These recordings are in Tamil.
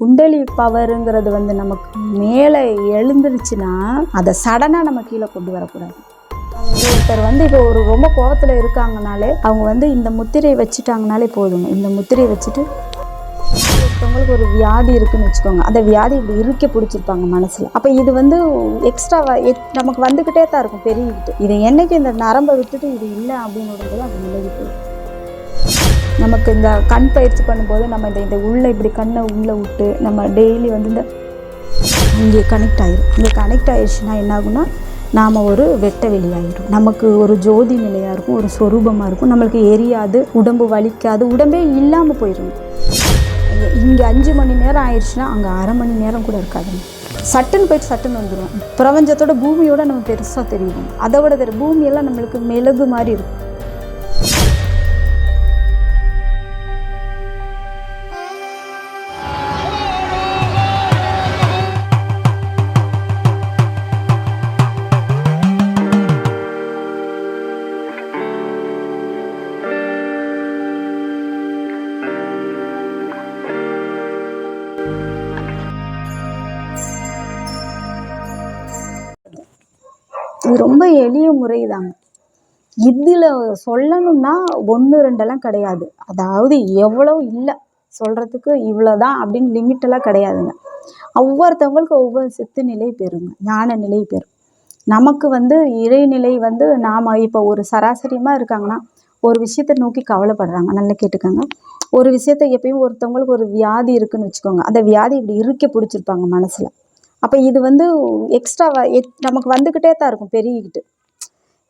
குண்டலி பவருங்கிறது வந்து நமக்கு மேலே எழுந்துருச்சுன்னா அதை சடனாக நம்ம கீழே கொண்டு வரக்கூடாது. ஒருத்தர் வந்து இப்போ ஒரு ரொம்ப கோவத்தில் இருக்காங்கனாலே அவங்க வந்து இந்த முத்திரையை வச்சுட்டாங்கனாலே போதுங்க. இந்த முத்திரையை வச்சுட்டு ஒருத்தவங்களுக்கு ஒரு வியாதி இருக்குன்னு வச்சுக்கோங்க. அந்த வியாதி இப்படி இருக்க பிடிச்சிருப்பாங்க மனசில். அப்போ இது வந்து எக்ஸ்ட்ரா நமக்கு வந்துக்கிட்டே தான் இருக்கும் பெருகிக்கிட்டு. இது என்னைக்கு இந்த நரம்பை விட்டுட்டு இது இல்லை அப்படின்னு அது விலகி போயிடும். நமக்கு இந்த கண் பயிற்சி பண்ணும்போது நம்ம இந்த இந்த உள்ளே இப்படி கண்ணை உள்ளே விட்டு நம்ம டெய்லி வந்து இந்த இங்கே கனெக்ட் ஆயிரும். இங்கே கனெக்ட் ஆயிடுச்சுன்னா என்ன ஆகும்னா நாம் ஒரு வெட்ட வெளியாகிடும் நமக்கு ஒரு ஜோதி நிலையாக இருக்கும் ஒரு சொரூபமாக இருக்கும். நம்மளுக்கு எரியாது உடம்பு வலிக்காது உடம்பே இல்லாமல் போயிடும் இங்கே அஞ்சு மணி நேரம் ஆயிடுச்சுன்னா அங்கே அரை மணி நேரம் கூட இருக்காதுங்க சட்டுன்னு போயிட்டு சட்டுன்னு வந்துடும் பிரபஞ்சத்தோட பூமியோட நம்ம பெருசாக தெரியும். அதை விட பூமியெல்லாம் நம்மளுக்கு மெழுகு மாதிரி இருக்கும். எளிய முறை தாங்க இதில் சொல்லணும்னா ஒன்று ரெண்டெல்லாம் கிடையாது. அதாவது எவ்வளோ இல்லை சொல்கிறதுக்கு இவ்வளோ தான் அப்படின்னு லிமிட்டெல்லாம் கிடையாதுங்க. ஒவ்வொருத்தவங்களுக்கு ஒவ்வொரு சித்து நிலை பெறுங்க ஞான நிலை பெறும் நமக்கு வந்து இறைநிலை வந்து நாம் இப்போ ஒரு சராசரியமாக இருக்காங்கன்னா ஒரு விஷயத்தை நோக்கி கவலைப்படுறாங்க. நல்லா கேட்டுக்கோங்க. ஒரு விஷயத்தை எப்பயும் ஒருத்தவங்களுக்கு ஒரு வியாதி இருக்குன்னு வச்சுக்கோங்க. அந்த வியாதி இப்படி இருக்க பிடிச்சிருப்பாங்க மனசில். அப்போ இது வந்து எக்ஸ்ட்ரா நமக்கு வந்துக்கிட்டே தான் இருக்கும் பெருகிக்கிட்டு.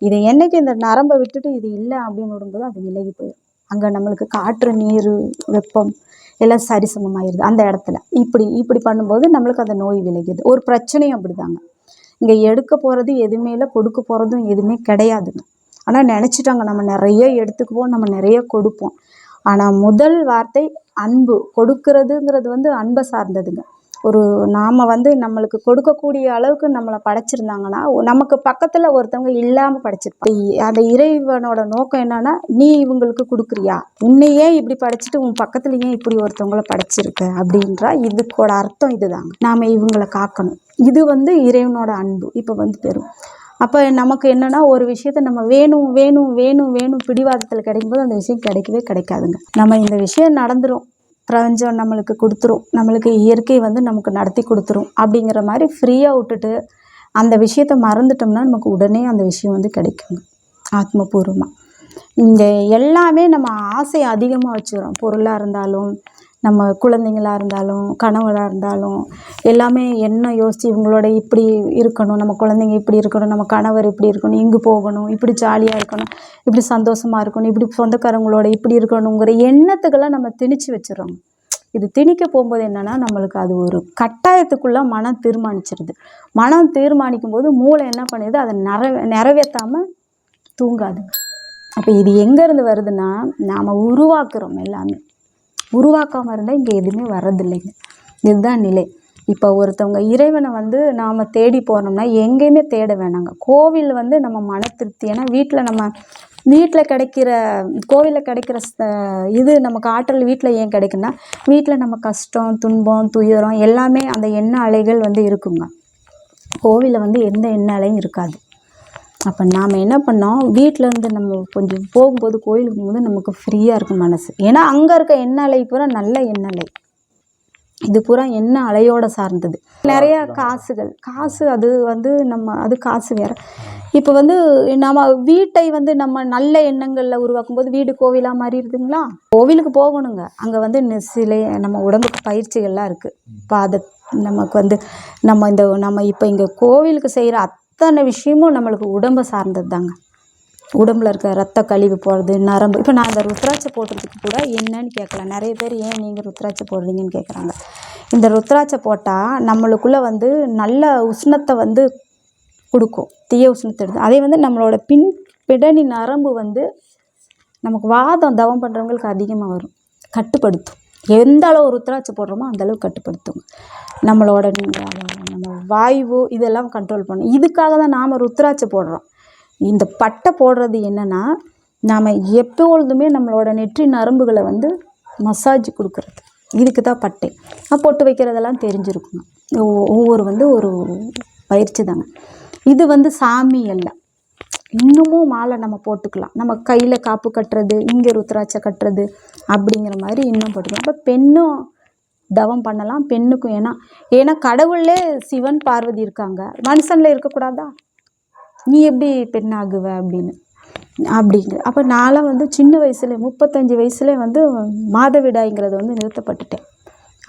இது என்னைக்கு இந்த நரம்பை விட்டுட்டு இது இல்லை அப்படின்னு விடும்போது அது விலகி போயிடும் அங்கே நம்மளுக்கு காற்று நீர் வெப்பம் எல்லாம் சரிசமமாயிருது அந்த இடத்துல. இப்படி இப்படி பண்ணும்போது நம்மளுக்கு அந்த நோய் விலகிது. ஒரு பிரச்சனையும் அப்படிதாங்க. இங்கே எடுக்க போகிறது எதுவுமே இல்லை கொடுக்க போகிறதும் எதுவுமே கிடையாதுங்க. ஆனால் நினச்சிட்டாங்க நம்ம நிறைய எடுத்துக்குவோம் நம்ம நிறைய கொடுப்போம். ஆனால் முதல் வார்த்தை அன்பு. கொடுக்கறதுங்கிறது வந்து அன்பை சார்ந்ததுங்க. ஒரு நாம் வந்து நம்மளுக்கு கொடுக்கக்கூடிய அளவுக்கு நம்மளை படைச்சிருந்தாங்கன்னா நமக்கு பக்கத்தில் ஒருத்தவங்க இல்லாமல் படைச்சிருப்பாங்க. அந்த இறைவனோட நோக்கம் என்னன்னா நீ இவங்களுக்கு கொடுக்குறியா? உன்னையே இப்படி படைச்சிட்டு உன் பக்கத்துல ஏன் இப்படி ஒருத்தவங்கள படைச்சிருக்க? அப்படின்றா இதுக்கோட அர்த்தம் இதுதாங்க. நாம் இவங்களை காக்கணும். இது வந்து இறைவனோட அன்பு. இப்போ வந்து பெறும். அப்போ நமக்கு என்னன்னா ஒரு விஷயத்த நம்ம வேணும் வேணும் வேணும் வேணும் பிடிவாதத்தில் கிடைக்கும்போது அந்த விஷயம் கிடைக்கவே கிடைக்காதுங்க. நம்ம இந்த விஷயம் நடந்துரும். பிரபஞ்சம் நம்மளுக்கு கொடுத்துரும். நம்மளுக்கு இயற்கை வந்து நமக்கு நடத்தி கொடுத்துரும். அப்படிங்கிற மாதிரி ஃப்ரீயாக விட்டுட்டு அந்த விஷயத்த மறந்துட்டோம்னா நமக்கு உடனே அந்த விஷயம் வந்து கிடைக்குங்க. ஆத்மபூர்வமாக இங்கே எல்லாமே நம்ம ஆசை அதிகமாக வச்சுக்கிறோம். பொருளாக இருந்தாலும் நம்ம குழந்தைங்களா இருந்தாலும் கணவராக இருந்தாலும் எல்லாமே என்ன யோசித்து இவங்களோட இப்படி இருக்கணும் நம்ம குழந்தைங்க இப்படி இருக்கணும் நம்ம கணவர் இப்படி இருக்கணும் இங்கு போகணும் இப்படி ஜாலியாக இருக்கணும் இப்படி சந்தோஷமாக இருக்கணும் இப்படி சொந்தக்காரங்களோட இப்படி இருக்கணுங்கிற எண்ணத்துக்கெல்லாம் நம்ம திணிச்சு வச்சிடறோம். இது திணிக்க போகும்போது என்னென்னா நம்மளுக்கு அது ஒரு கட்டாயத்துக்குள்ளே மனம் தீர்மானிச்சிருது. மனம் தீர்மானிக்கும் போது மூளை என்ன பண்ணுது அதை நிறை நிறைவேற்றாமல் தூங்காது அப்போ இது எங்கேருந்து வருதுன்னா நாம் உருவாக்குறோம் எல்லாமே. உருவாக்காமல் இருந்தால் இங்கே எதுவுமே வர்றதில்லைங்க. இதுதான் நிலை. இப்போ ஒருத்தவங்க இறைவனை வந்து நாம் தேடி போனோம்னா எங்கேயுமே தேட வேணாங்க. கோவில் வந்து நம்ம மன திருப்தி. ஏன்னா வீட்டில் நம்ம வீட்டில் கிடைக்கிற கோவிலில் கிடைக்கிற இது நமக்கு ஆற்றல் வீட்டில் ஏன் கிடைக்குன்னா வீட்டில் நம்ம கஷ்டம் துன்பம் துயரம் எல்லாமே அந்த எண்ண அலைகள் வந்து இருக்குங்க. கோவிலில் வந்து எந்த எண்ண அலையும் இருக்காது. அப்போ நாம் என்ன பண்ணோம்? வீட்டில் இருந்து நம்ம கொஞ்சம் போகும்போது கோயிலுக்கு போகும்போது நமக்கு ஃப்ரீயாக இருக்கும் மனசு. ஏன்னா அங்கே இருக்க எண்ண அலை பூரா நல்ல எண்ண அலை. இது பூரா என்ன அலையோட சார்ந்தது. நிறைய காசுகள். காசு அது வந்து நம்ம அது காசு வேற. இப்போ வந்து நம்ம வீட்டை வந்து நம்ம நல்ல எண்ணங்களில் உருவாக்கும் போது வீடு கோவிலாக மாறிடுதுங்களா? கோவிலுக்கு போகணுங்க. அங்கே வந்து சிலை நம்ம உடம்புக்கு பயிற்சிகள்லாம் இருக்குது பாத நமக்கு வந்து நம்ம இந்த நம்ம இப்போ இங்கே கோவிலுக்கு செய்கிற அத்தனை விஷயமும் நம்மளுக்கு உடம்பை சார்ந்தது தாங்க உடம்புல இருக்க ரத்த கழிவு போகிறது நரம்பு. இப்போ நான் இந்த ருத்ராட்சை போடுறதுக்கு கூட என்னன்னு கேட்கலாம் நிறைய பேர் ஏன் நீங்கள் ருத்ராட்சை போடுறீங்கன்னு கேட்குறாங்க இந்த ருத்ராட்சை போட்டால் நம்மளுக்குள்ளே வந்து நல்ல உஷ்ணத்தை வந்து கொடுக்கும். தீய உஷ்ணத்தை எடுத்து. அதே வந்து நம்மளோட பின் பிடனி நரம்பு வந்து நமக்கு வாதம் தவம் பண்ணுறவங்களுக்கு அதிகமாக வரும். கட்டுப்படுத்தும். எந்த அளவு ருத்ராட்சை போடுறோமோ அந்தளவு கட்டுப்படுத்துங்க கட்டுப்படுத்தும். நம்மளோட நம்ம வாய்வு இதெல்லாம் கண்ட்ரோல் பண்ணும். இதுக்காக தான் நாம் ருத்ராட்சை போடுறோம். இந்த பட்டை போடுறது என்னென்னா நாம் எப்பொழுதுமே நம்மளோட நெற்றி நரம்புகளை வந்து மசாஜ் கொடுக்குறது. இதுக்கு தான் பட்டை. நான் பொட்டு வைக்கிறதெல்லாம் தெரிஞ்சிருக்குங்க ஒவ்வொரு வந்து ஒரு பயிற்சி தாங்க. இது வந்து சாமி அல்ல இன்னமும் மாலை நம்ம போட்டுக்கலாம். நம்ம கையில் காப்பு கட்டுறது இங்கே ருத்ராட்சை கட்டுறது அப்படிங்கிற மாதிரி இன்னும் போட்டுக்கலாம். இப்போ பெண்ணும் தவம் பண்ணலாம் பெண்ணுக்கும் ஏன்னா ஏன்னா கடவுளே சிவன் பார்வதி இருக்காங்க. மனுஷனில் இருக்கக்கூடாதா? நீ எப்படி பெண்ணாகுவ அப்படின்னு. அப்படிங்கிற அப்போ நான்லாம் வந்து சின்ன வயசுல முப்பத்தஞ்சு வயசுல வந்து மாதவிடாய்ங்கிறது வந்து நிறுத்தப்பட்டுட்டேன்.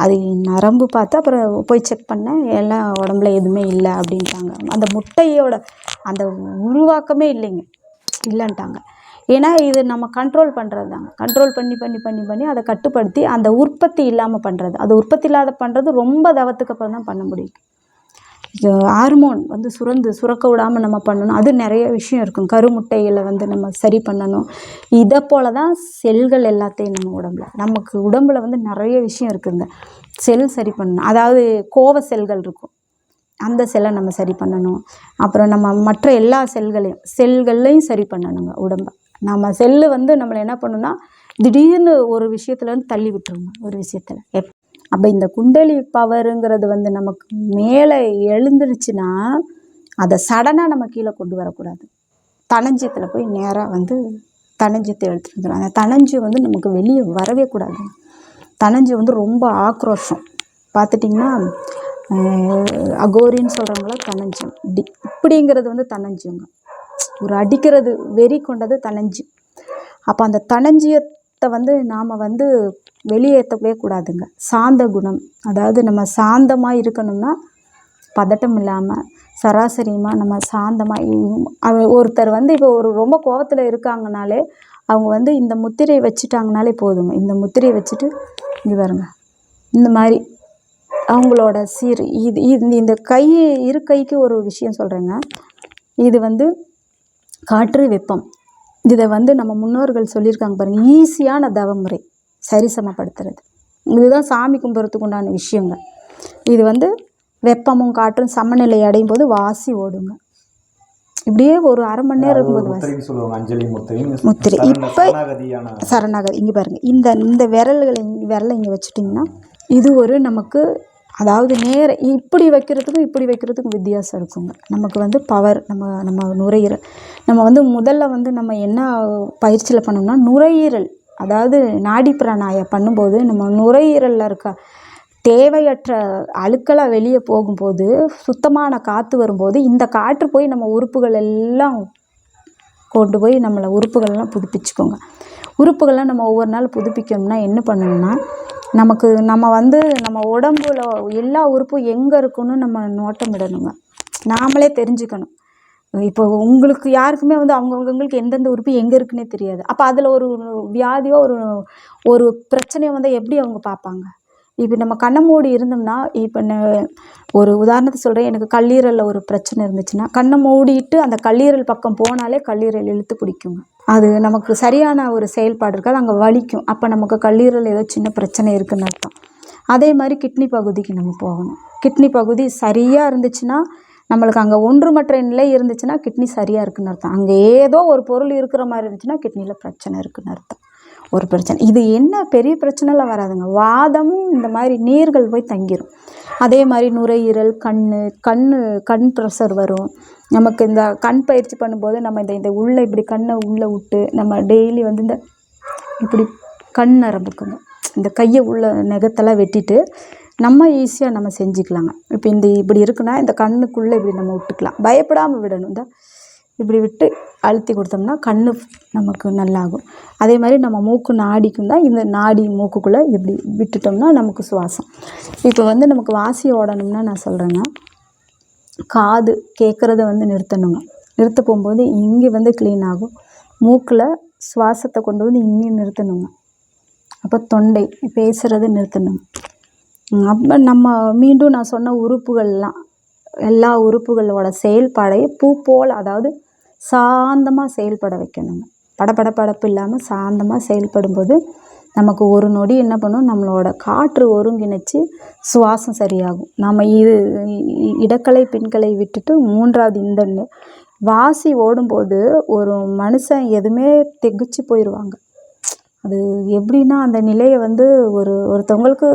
அது நரம்பு பார்த்து அப்புறம் போய் செக் பண்ணேன். எல்லாம் உடம்புல எதுவுமே இல்லை அப்படின்ட்டாங்க. அந்த முட்டையோட அந்த உருவாக்கமே இல்லைங்க. இல்லைன்ட்டாங்க. ஏன்னா இது நம்ம கண்ட்ரோல் பண்ணுறது தாங்க. கண்ட்ரோல் பண்ணி பண்ணி பண்ணி பண்ணி அதை கட்டுப்படுத்தி அந்த உற்பத்தி இல்லாமல் பண்ணுறது அது உற்பத்தி இல்லாத பண்ணுறது ரொம்ப தவத்துக்கு அப்புறம் தான் பண்ண முடியும். ஹார்மோன் வந்து சுரந்து சுரக்க விடாமல் நம்ம பண்ணணும். அது நிறைய விஷயம் இருக்கும். கருமுட்டைகளை வந்து நம்ம சரி பண்ணணும். இதை போல தான் செல்கள் எல்லாத்தையும் நம்ம உடம்புல. நமக்கு உடம்புல வந்து நிறைய விஷயம் இருக்குதுங்க செல் சரி பண்ணணும். அதாவது கோவ செல்கள் இருக்கும். அந்த செல்லை நம்ம சரி பண்ணணும். அப்புறம் நம்ம மற்ற எல்லா செல்களையும் செல்கள்லையும் சரி பண்ணணுங்க உடம்பை. நம்ம செல்லு வந்து நம்மளை என்ன பண்ணுன்னா திடீர்னு ஒரு விஷயத்துலேருந்து தள்ளி விட்டுருங்க. ஒரு விஷயத்தில். எப் அப்போ இந்த குண்டலி பவருங்கிறது வந்து நமக்கு மேலே எழுந்துருச்சுன்னா அதை சடனாக நம்ம கீழே கொண்டு வரக்கூடாது. தனஞ்சத்தில் போய் நேராக வந்து தனஞ்சத்தை எடுத்துகிட்டு வந்துடும் அந்த தனஞ்சு வந்து நமக்கு வெளியே வரவே கூடாது. தனஞ்சு வந்து ரொம்ப ஆக்ரோஷம். பார்த்துட்டிங்கன்னா அகோரின்னு சொல்கிறவங்கள தனஞ்சம் இப்படி இப்படிங்கிறது வந்து தனஞ்சுங்க. ஒரு அடிக்கிறது வெறி கொண்டது தனஞ்சு. அப்போ அந்த தனஞ்சிய வந்து நாம் வந்து வெளியேற்றவே கூடாதுங்க. சாந்த குணம். அதாவது நம்ம சாந்தமாக இருக்கணும்னா பதட்டம் இல்லாமல் சராசரியமாக நம்ம சாந்தமாக ஒருத்தர் வந்து இப்போ ஒரு ரொம்ப கோவத்தில் இருக்காங்கனாலே அவங்க வந்து இந்த முத்திரையை வச்சுட்டாங்கனாலே போதுங்க. இந்த முத்திரையை வச்சுட்டு இங்கே வருங்க இந்த மாதிரி அவங்களோட சீர் இது இது இந்த கை இரு கைக்கு ஒரு விஷயம் சொல்கிறேங்க இது வந்து காற்று வெப்பம். இதை வந்து நம்ம முன்னோர்கள் சொல்லியிருக்காங்க பாருங்கள் ஈஸியான தவமுறை சரிசமப்படுத்துறது. இதுதான் சாமி கும்பிட்றதுக்கு உண்டான விஷயங்க இது வந்து வெப்பமும் காற்றும் சமநிலை அடையும் போது வாசி ஓடுங்க. இப்படியே ஒரு அரை மணி நேரம் இருக்கும்போது முத்திரை. இப்ப- சரணாகதி இங்கே பாருங்கள் இந்த இந்த விரல்களை விரலை இங்கே வச்சுட்டிங்கன்னா இது ஒரு நமக்கு அதாவது நேர இப்படி வைக்கிறதுக்கும் இப்படி வைக்கிறதுக்கும் வித்தியாசம் இருக்குங்க. நமக்கு வந்து பவர் நம்ம நம்ம நுரையீரல். நம்ம வந்து முதல்ல வந்து நம்ம என்ன பயிற்சியில் பண்ணோம்னா நுரையீரல் அதாவது நாடி பிராணாய பண்ணும்போது நம்ம நுரையீரலில் இருக்க தேவையற்ற அழுக்கெல்லாம் வெளியே போகும்போது சுத்தமான காற்று வரும்போது இந்த காற்று போய் நம்ம உறுப்புகள் எல்லாம் கொண்டு போய் நம்மளை உறுப்புகள்லாம் புதுப்பிச்சுக்கோங்க. உறுப்புகள்லாம் நம்ம ஒவ்வொரு நாள் புதுப்பிக்கணும்னா என்ன பண்ணணும்னா நமக்கு நம்ம வந்து நம்ம உடம்புல எல்லா உறுப்பும் எங்கே இருக்குன்னு நம்ம நோட்டமிடணுங்க நாமளே தெரிஞ்சுக்கணும். இப்போ உங்களுக்கு யாருக்குமே வந்து அவங்கவுங்களுக்கு எந்தெந்த உறுப்பு எங்கே இருக்குன்னே தெரியாது. அப்போ அதில் ஒரு வியாதியோ ஒரு ஒரு பிரச்சனையோ வந்து எப்படி அவங்க பார்ப்பாங்க? இப்போ நம்ம கண்ணை மூடி இருந்தோம்னா இப்போ ஒரு உதாரணத்துக்கு சொல்கிறேன் எனக்கு கல்லீரலில் ஒரு பிரச்சனை இருந்துச்சுன்னா கண்ணை மூடிட்டு அந்த கல்லீரல் பக்கம் போனாலே கல்லீரல் இழுத்து பிடிக்குங்க. அது நமக்கு சரியான ஒரு செயல்பாடு இருக்காது அங்கே வலிக்கும். அப்போ நமக்கு கல்லீரல் ஏதோ சின்ன பிரச்சனை இருக்குதுன்னு அர்த்தம். அதே மாதிரி கிட்னி பகுதிக்கு நம்ம போகணும். கிட்னி பகுதி சரியாக இருந்துச்சுன்னா நம்மளுக்கு அங்கே ஒன்றுமற்ற நிலை இருந்துச்சுன்னா கிட்னி சரியாக இருக்குன்னு அர்த்தம். அங்கே ஏதோ ஒரு பொருள் இருக்கிற மாதிரி இருந்துச்சுன்னா கிட்னியில் பிரச்சனை இருக்குன்னு அர்த்தம். ஒரு பிரச்சனை. இது என்ன பெரிய பிரச்சனைலாம் வராதுங்க. வாதமும் இந்த மாதிரி நீர்கள் போய் தங்கிடும் அதே மாதிரி நுரையீரல் கண் கண் கண் ப்ரெஷர் வரும். நமக்கு இந்த கண் பயிற்சி பண்ணும்போது நம்ம இந்த இந்த உள்ளே இப்படி கண்ணை உள்ளே விட்டு நம்ம டெய்லி வந்து இந்த இப்படி கண் நரம்புக்குங்க. இந்த கையை உள்ள நெகத்தெல்லாம் வெட்டிட்டு நம்ம ஈஸியாக நம்ம செஞ்சுக்கலாங்க. இப்போ இந்த இப்படி இருக்குன்னா இந்த கண்ணுக்குள்ளே இப்படி நம்ம விட்டுக்கலாம். பயப்படாமல் விடணும். இந்த இப்படி விட்டு அழுத்தி கொடுத்தோம்னா கண்ணு நமக்கு நல்லாகும். அதே மாதிரி நம்ம மூக்கு நாடிக்கும் தான் இந்த நாடி மூக்குக்குள்ளே இப்படி விட்டுட்டோம்னா நமக்கு சுவாசம். இப்போ வந்து நமக்கு வாசி ஓடணும்னா நான் சொல்கிறேங்க காது கேட்குறத வந்து நிறுத்தணுங்க. நிறுத்த போகும்போது இங்கே வந்து க்ளீன் ஆகும். மூக்கில் சுவாசத்தை கொண்டு வந்து இங்கே நிறுத்தணுங்க. அப்போ தொண்டை பேசுகிறத நிறுத்தணும் அப்போ நம்ம மீண்டும் நான் சொன்ன உறுப்புகள்லாம் எல்லா உறுப்புகளோட செயல்பாடையும் பூ போல் அதாவது சாந்தமாக செயல்பட வைக்கணுங்க. படப்பட படப்பு இல்லாமல் சாந்தமாக செயல்படும்போது நமக்கு ஒரு நொடி என்ன பண்ணும்? நம்மளோட காற்று ஒருங்கிணைச்சு சுவாசம் சரியாகும். நம்ம இது இடக்கலை பின்கலை விட்டுட்டு மூன்றாவது இந்த வாசி ஓடும்போது ஒரு மனுஷன் எதுவுமே திகைச்சு போயிடுவாங்க அது எப்படின்னா அந்த நிலையை வந்து ஒரு ஒருத்தவங்களுக்கு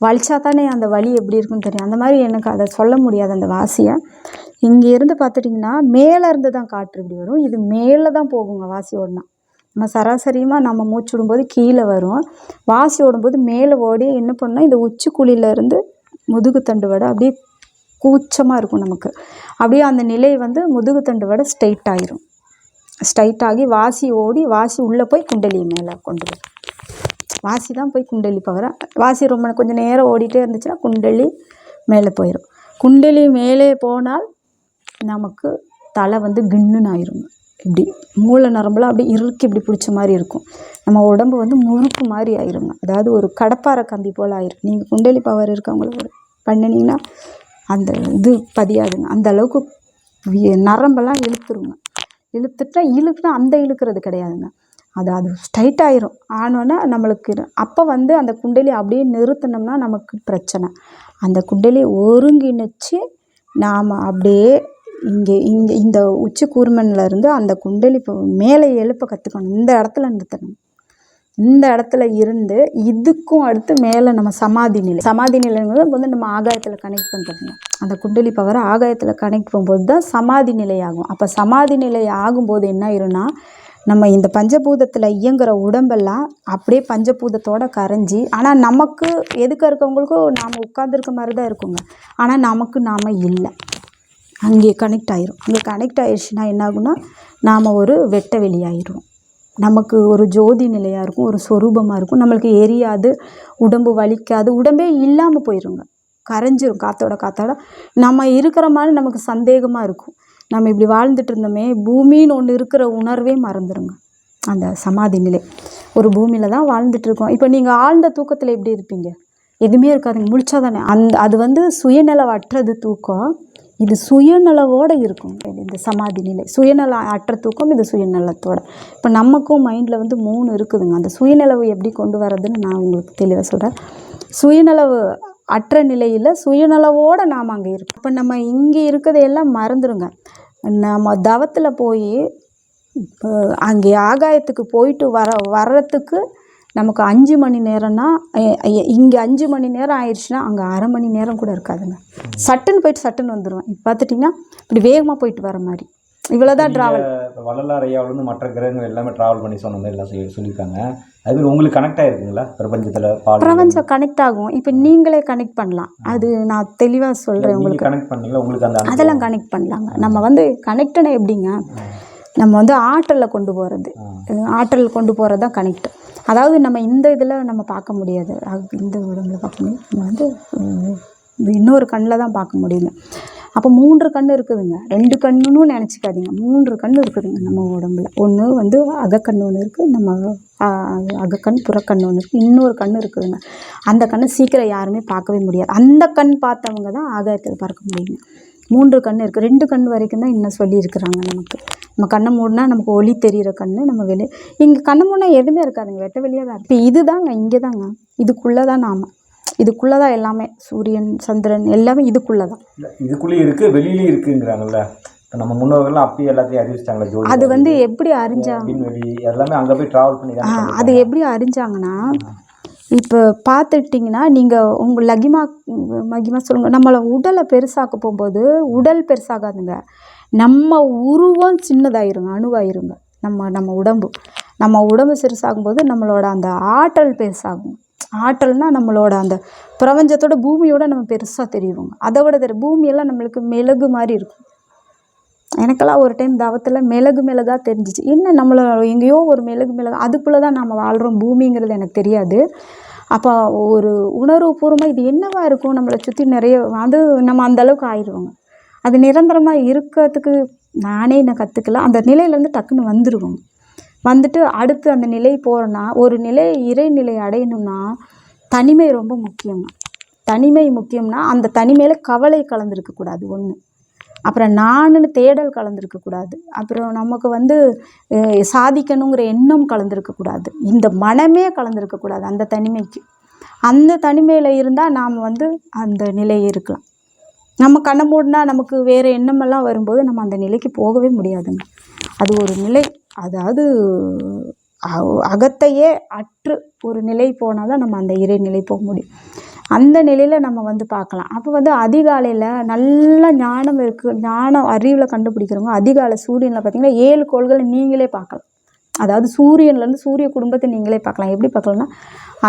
வலிச்சா தானே அந்த வலி எப்படி இருக்குன்னு தெரியும். அந்த மாதிரி எனக்கு அதை சொல்ல முடியாது அந்த வாசியை. இங்கே இருந்து பார்த்துட்டிங்கன்னா மேலே இருந்து தான் காற்று இப்படி வரும். இது மேலே தான் போகுங்க வாசி ஓடினா. நம்ம சராசரியமாக நம்ம மூச்சு விடும்போது கீழே வரும். வாசி ஓடும்போது மேலே ஓடி என்ன பண்ணால் இந்த உச்சி குழியிலேருந்து முதுகுத்தண்டு வடை அப்படியே கூச்சமாக இருக்கும் நமக்கு. அப்படியே அந்த நிலை வந்து முதுகுத்தண்டு வடை ஸ்ட்ரைட் ஆகிரும் ஸ்ட்ரைட் ஆகி வாசி ஓடி வாசி உள்ளே போய் குண்டலி மேலே கொண்டு வரும். வாசி தான் போய் குண்டலி பவரை வாசி ரொம்ப கொஞ்சம் நேரம் ஓடிட்டே இருந்துச்சுன்னா குண்டலி மேலே போயிடும் குண்டலி மேலே போனால் நமக்கு தலை வந்து கின்னுன்னு ஆயிருங்க இப்படி மூளை நரம்புலாம் அப்படியே இறுக்கி இப்படி பிடிச்ச மாதிரி இருக்கும். நம்ம உடம்பு வந்து முறுக்கு மாதிரி ஆயிருங்க. அதாவது ஒரு கடப்பாரை கம்பி போல் ஆயிரும். நீங்கள் குண்டலி பவர் இருக்கவங்கள பண்ணினீங்கன்னா அந்த இது பதியாதுங்க. அந்த அளவுக்கு நரம்பெல்லாம் இழுத்துருங்க. இழுத்துட்டா இழுக்குனா அந்த இழுக்கிறது கிடையாதுங்க. அது அது ஸ்ட்ரைட் ஆயிரும். ஆனோன்னே நம்மளுக்கு அப்போ வந்து அந்த குண்டலி அப்படியே நிறுத்தினோம்னா நமக்கு பிரச்சனை. அந்த குண்டலியை ஒருங்கிணைச்சு நாம் அப்படியே இங்கே இங்கே இந்த உச்சி இருந்து அந்த குண்டலி மேலே எழுப்ப கற்றுக்கணும் இந்த இடத்துல நிறுத்தணும். இந்த இடத்துல இருந்து இதுக்கும் அடுத்து மேலே நம்ம சமாதி நிலை. சமாதி நிலைங்கிறது வந்து நம்ம ஆகாயத்தில் கனெக்ட் பண்ணுறதுங்க அந்த குண்டலி பவரை ஆகாயத்தில் கனெக்ட் பண்ணும்போது தான் சமாதி நிலை ஆகும் அப்போ சமாதி நிலை ஆகும்போது என்ன ஆயிரும்னா நம்ம இந்த பஞ்சபூதத்தில் இயங்குகிற உடம்பெல்லாம் அப்படியே பஞ்சபூதத்தோட கரைஞ்சி ஆனால் நமக்கு எதுக்க இருக்கவங்களுக்கும் நாம் உட்காந்துருக்க மாதிரி தான் இருக்குங்க. ஆனால் நமக்கு நாம் இல்லை. அங்கே கனெக்ட் ஆயிரும். அங்கே கனெக்ட் ஆயிடுச்சுன்னா என்ன ஆகும்னா நாம் ஒரு வெட்ட வெளியாயிரும் நமக்கு ஒரு ஜோதி நிலையாக இருக்கும் ஒரு சொரூபமாக இருக்கும். நம்மளுக்கு எரியாது உடம்பு வலிக்காது உடம்பே இல்லாமல் போயிருங்க. கரைஞ்சிரும் காத்தோட காத்தோட நம்ம இருக்கிற மாதிரி நமக்கு சந்தேகமாக இருக்கும். நம்ம இப்படி வாழ்ந்துட்டு இருந்தோமே பூமின்னு ஒன்று இருக்கிற உணர்வே மறந்துடுங்க அந்த சமாதி நிலை. ஒரு பூமியில் தான் வாழ்ந்துட்டு இருக்கோம். இப்போ நீங்கள் ஆழ்ந்த தூக்கத்தில் எப்படி இருப்பீங்க? எதுவுமே இருக்காதுங்க முழிச்சா தானே அந்த அது வந்து சுயநலவற்றது தூக்கம். இது சுயநலவோடு இருக்கும். இந்த சமாதி நிலை சுயநல அற்ற தூக்கம் இது சுயநலத்தோட. இப்போ நமக்கும் மைண்டில் வந்து மூணு இருக்குதுங்க. அந்த சுயநலவு எப்படி கொண்டு வரதுன்னு நான் உங்களுக்கு தெளிவாக சொல்கிறேன் சுயநலவு அற்ற நிலையில் சுயநலவோடு நாம் அங்கே இருக்கோம். இப்போ நம்ம இங்கே இருக்கிறதையெல்லாம் மறந்துடுங்க நம்ம தவத்தில் போய் இப்போ அங்கே ஆகாயத்துக்கு போயிட்டு வர வர்றதுக்கு நமக்கு அஞ்சு மணி நேரம்னா இங்கே அஞ்சு மணி நேரம் ஆயிடுச்சுன்னா அங்கே அரை மணி நேரம் கூட இருக்காதுங்க. சட்டுன்னு போயிட்டு சட்டுன்னு வந்துடுவேன் இப்போ பார்த்துட்டிங்கன்னா இப்படி வேகமாக போயிட்டு வர மாதிரி. இவ்வளோதான் ட்ராவல் வள்ளலார் ஐயாவுல இருந்து மற்ற கிரகங்கள் எல்லாமே ட்ராவல் பண்ணி சொன்ன மாதிரி எல்லாம் சொல்லி சொல்லியிருக்காங்க. அது மாதிரி உங்களுக்கு கனெக்ட் ஆயிருக்குங்களா? பிரபஞ்சத்தில் பிரபஞ்சம் கனெக்ட் ஆகும். இப்போ நீங்களே கனெக்ட் பண்ணலாம். அது நான் தெளிவாக சொல்கிறேன் உங்களுக்கு. கனெக்ட் பண்ணீங்களா? உங்களுக்கு அந்த? அதெல்லாம் கனெக்ட் பண்ணலாங்க. நம்ம வந்து கனெக்டனா எப்படிங்க? நம்ம வந்து ஆற்றலை கொண்டு போகிறது ஆற்றல் கொண்டு போகிறது தான் கனெக்ட் அதாவது நம்ம இந்த இதில் நம்ம பார்க்க முடியாது. இந்த உடம்புல பார்க்க முடியாது. நம்ம வந்து இன்னொரு கண்ணில் தான் பார்க்க முடியுங்க அப்போ மூன்று கண் இருக்குதுங்க. ரெண்டு கண்ணுன்னு நினச்சிக்காதீங்க. மூன்று கண் இருக்குதுங்க நம்ம உடம்புல. ஒன்று வந்து அகக்கண் ஒன்று இருக்குது நம்ம அகக்கண் புறக்கண் ஒன்று இருக்குது இன்னொரு கண் இருக்குதுங்க. அந்த கண்ணை சீக்கிரம் யாருமே பார்க்கவே முடியாது. அந்த கண் பார்த்தவங்க தான் ஆகாயத்தில் பார்க்க முடியுங்க. மூன்று கண் இருக்குது ரெண்டு கண் வரைக்கும் தான் இன்னும் சொல்லியிருக்கிறாங்க நமக்கு. நம்ம கண்ணை மூடினா நமக்கு ஒளி தெரிகிற கண் நம்ம வெளியே இங்கே கண்ணை மூடினா எதுவுமே இருக்காதுங்க. வெட்ட வெளியாக தான் இப்போ இதுதாங்க இங்கே தாங்க இதுக்குள்ளே தான் நாம். இதுக்குள்ளே தான் எல்லாமே சூரியன் சந்திரன் எல்லாமே இதுக்குள்ளே தான் இல்ல, இதுக்குள்ளேயும் இருக்குது வெளியிலயும் இருக்குங்கிறாங்கல்ல. இப்போ நம்ம முன்னோர்கள்லாம் அப்பயே எல்லாத்தையும் அறிவிச்சிட்டாங்களா அது வந்து எப்படி அறிஞ்சாங்க எல்லாமே அங்கே போய் ட்ராவல் பண்ணி அது எப்படி அறிஞ்சாங்கன்னா இப்போ பார்த்துட்டிங்கன்னா நீங்கள் உங்கள் லகிமா மகிமா சொல்லுங்கள் நம்மளை உடலை பெருசாக்க போகும்போது உடல் பெருசாகாதுங்க. நம்ம உருவம் சின்னதாயிருங்க அணுவாயிருங்க. நம்ம நம்ம உடம்பு. நம்ம உடம்பு சிறுசாகும்போது நம்மளோட அந்த ஆற்றல் பெருசாகும். ஆற்றல்னால் நம்மளோட அந்த பிரபஞ்சத்தோட பூமியோட நம்ம பெருசாக தெரியுவோங்க. அதை விட தெரி பூமியெல்லாம் நம்மளுக்கு மெழுகு மாதிரி இருக்கும். எனக்கெல்லாம் ஒரு டைம் தவத்தில் மிளகு மிளகாக தெரிஞ்சிச்சு. என்ன நம்மளை எங்கேயோ ஒரு மிளகு மிளகு அதுக்குள்ளே தான் நம்ம வாழ்கிறோம் பூமிங்கிறது எனக்கு தெரியாது. அப்போ ஒரு உணர்வு பூர்வமாக இது என்னவாக இருக்கும்? நம்மளை சுற்றி நிறைய அது நம்ம அந்த அளவுக்கு ஆயிடுவோங்க அது நிரந்தரமாக இருக்கிறதுக்கு நானே நான் கற்றுக்கல அந்த நிலையிலேருந்து டக்குன்னு வந்துடுவோங்க வந்துட்டு அடுத்து அந்த நிலை போகிறோன்னா ஒரு நிலை இறைநிலை அடையணும்னா தனிமை ரொம்ப முக்கியங்க தனிமை முக்கியம்னா அந்த தனிமையில் கவலை கலந்துருக்கக்கூடாது ஒன்று அப்புறம் நானுன்னு தேடல் கலந்துருக்கக்கூடாது அப்புறம் நமக்கு வந்து சாதிக்கணுங்கிற எண்ணம் கலந்துருக்கக்கூடாது இந்த மனமே கலந்துருக்கக்கூடாது அந்த தனிமைக்கு. அந்த தனிமையில் இருந்தால் நாம் வந்து அந்த நிலை இருக்கலாம். நம்ம கண்ணை மூடினா நமக்கு வேறு எண்ணமெல்லாம் வரும்போது நம்ம அந்த நிலைக்கு போகவே முடியாதுங்க. அது ஒரு நிலை அதாவது அகத்தையே அற்று ஒரு நிலை போனால் தான் நம்ம அந்த இறை நிலை போக முடியும். அந்த நிலையில் நம்ம வந்து பார்க்கலாம். அப்போ வந்து அதிகாலையில் நல்ல ஞானம் இருக்குது ஞானம் அறிவில் கண்டுபிடிக்கிறவங்க அதிகாலை சூரியனில் பார்த்திங்கன்னா ஏழு கோள்களை நீங்களே பார்க்கலாம். அதாவது சூரியன்லேருந்து சூரிய குடும்பத்தை நீங்களே பார்க்கலாம். எப்படி பார்க்கலாம்னா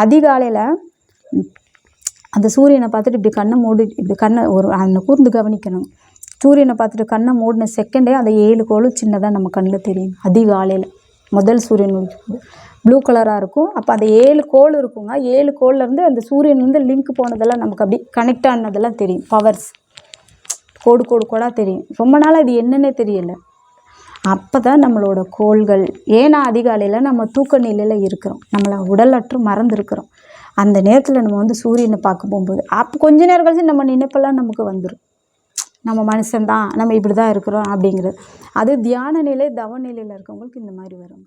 அதிகாலையில் அந்த சூரியனை பார்த்துட்டு இப்படி கண்ணை மூடி இப்படி கண்ணை ஒரு அந்த கூர்ந்து கவனிக்கணும். சூரியனை பார்த்துட்டு கண்ணை மூடின செகண்டே அந்த ஏழு கோளும் சின்னதாக நம்ம கண்ணில் தெரியும் அதிகாலையில். முதல் சூரியன் ப்ளூ கலராக இருக்கும். அப்போ அந்த ஏழு கோள் இருக்குங்க. ஏழு கோள்லேருந்து அந்த சூரியன்லேருந்து லிங்க் போனதெல்லாம் நமக்கு அப்படி கனெக்ட் ஆனதெல்லாம் தெரியும். பவர்ஸ் கோடு கோடு கோடாக தெரியும். ரொம்ப நாளாக அது என்னன்னே தெரியல. அப்போ தான் நம்மளோட கோள்கள் ஏன்னா அதிகாலையில் நம்ம தூக்க நிலையில் இருக்கிறோம். நம்மளை உடலற்று மறந்துருக்கிறோம். அந்த நேரத்தில் நம்ம வந்து சூரியனை பார்க்க போகும்போது அப்போ கொஞ்ச நேரம் கழிச்சு நம்ம நினைப்பெல்லாம் நமக்கு வந்துடும் நம்ம மனுஷன்தான் நம்ம இப்படி தான் இருக்கிறோம் அப்படிங்கிறது. அது தியான நிலை தவ நிலையில் இருக்கவங்களுக்கு இந்த மாதிரி வரும்.